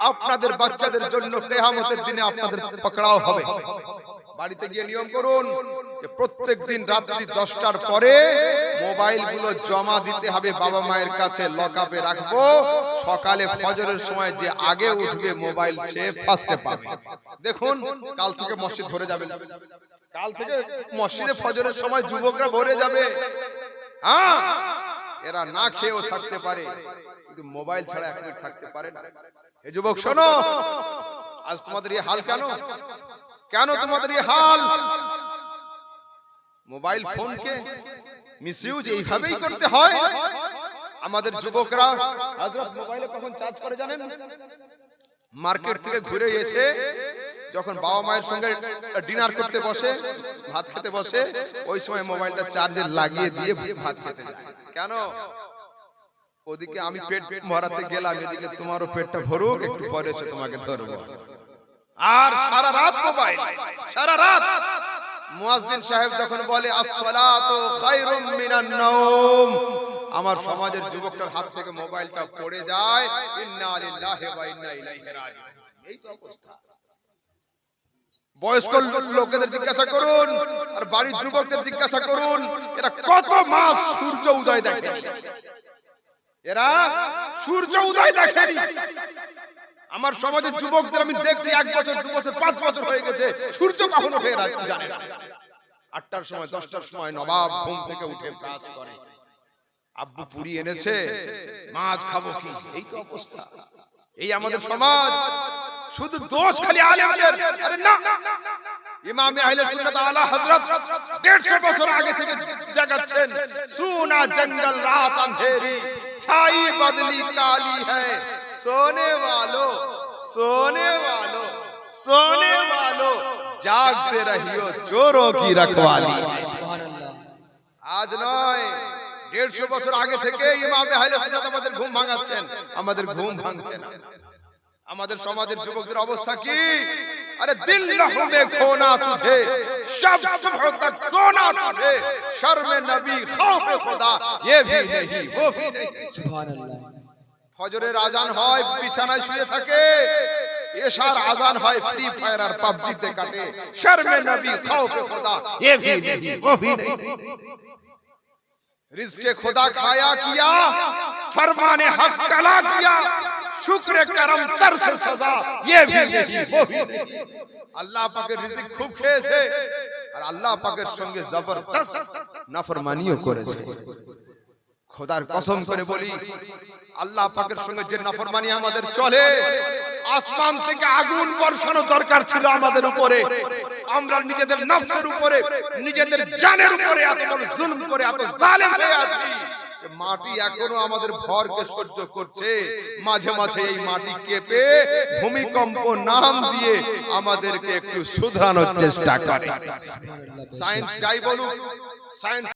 আপনাদের বাচ্চাদের জন্য কেহামতের দিনে আপনাদের পকড়াও হবে। বাড়িতে গিয়ে নিয়ম করুন প্রত্যেক দিন রাত্রি দশটার পরে মোবাইলগুলো জমা দিতে হবে বাবা মায়ের কাছে, লকআপে রাখব। সকালে ফজরের সময় যে আগে উঠবে মোবাইল সে ফার্স্টে পাবে। দেখুন, কাল থেকে মসজিদ ভরে যাবে। কাল থেকে মসজিদে ফজরের সময় যুবকরা ভরে যাবে। হ্যাঁ? এরা না খেয়েও থাকতে পারে। কিন্তু মোবাইল ছাড়া এক মিনিট থাকতে পারে না। এই যুবক শোনো। আজ তোমাদের এই হাল কেন? কেন তোমাদের এই হাল? মোবাইল ফোনকে মিসইউজ এইভাবেই করতে হয়। আমাদের যুবকরা হযরত মোবাইলে কখন চার্জ করে জানেন? মার্কেট থেকে ঘুরে এসে যখন বাবা মায়ের সঙ্গে ডিনার করতে বসে ভাত খেতে বসে ওই সময় মোবাইলটা চার্জে লাগিয়ে দিয়ে ভাত খেতে যায়। কেন? ওদিকে আমি পেট ভরাতে গেলাম, এদিকে তোমারও পেটটা ভরুক, একটু পরে এসে তোমাকে ধরবো। আর সারা রাত মোবাইল, সারা রাত। মুয়াজ্জিন সাহেব যখন বলে, আসসালাতু খায়রুম মিনান নাওম, আমার সমাজের যুবকটার হাত থেকে মোবাইলটা পড়ে যায়, ইন্না লিল্লাহি ওয়া ইন্না ইলাইহি রাজিউন। এই তো অবস্থা। বয়স্ক লোকেদের জিজ্ঞাসা করুন আর বাড়ির যুবকদের জিজ্ঞাসা করুন এরা কত মাস সূর্য উদয় দেখে? এরা সূর্য উদয় দেখেনি। আমার সমাজের যুবকদের আমি দেখছি এক বছর দু বছর পাঁচ বছর হয়ে গেছে সূর্য কখন ওঠে এরা জানে না। আটটার সময় দশটার সময় নবাব ঘুম থেকে উঠে কাজ করে। আব্বু পুরি এনেছে মাছ খাব কি? এই তো অবস্থা। এই আমাদের সমাজ। শুধু দোষ খালি আলেমদের। আরে না ইমাম আহলে সুন্নাত আলা হযরত 150 বছর আগে থেকে জাগাচ্ছেন সুনা জঙ্গল রাত अंधेरी छाई बदली काली है सोने वालों सोने वालों सोने वालों जागते रहियो चोरों की रखवाली সুবহানাল্লাহ আজ নয় দেড়শো বছর আগে থেকে ইমামে আহলে সুন্নাত আমাদের ঘুম ভাঙাচ্ছেন আমাদের ঘুম ভাঙছে না আমাদের সমাজের যুবকদের অবস্থা কি अरे दिल लहू में खोना तुझे शब सुबह तक सोना तुझे शर्म नबी खौफ खुदा ये भी नहीं वो भी नहीं সুবহানাল্লাহ ফজরের আজান হয় বিছানায় শুয়ে থাকে এশার আজান হয় ফ্রি ফায়ার আর পাবজিতে কাটে শর্মে নবী খৌফ खुदा ये भी नहीं वो भी नहीं रिज्के खुदा खाया किया फरमाने हक टला किया शुक्र करम तर से सजा ये भी नहीं वो भी नहीं আল্লাহ পাকের রিজিক খুব খেয়েছে আর আল্লাহ পাকের সঙ্গে জবরদস্ত নাফরমানিও করেছে খোদার কসম করে বলি আল্লাহ পাকের সঙ্গে যে নাফরমানি আমাদের চলে আসমান থেকে আগুন বর্ষানো দরকার ছিল আমাদের উপরে আমরা নিজেদের নফসের উপরে নিজেদের জানের উপরে এত বড় জুলম করে এত জালেম হয়ে আছি যে মাটি এখনও আমাদের ভরকে সহ্য করছে। মাঝে মাঝে এই মাটি কেঁপে ভূমিকম্প নাম দিয়ে আমাদেরকে একটু শুধরানোর চেষ্টা করে। সায়েন্স যাই বলুক সায়েন্স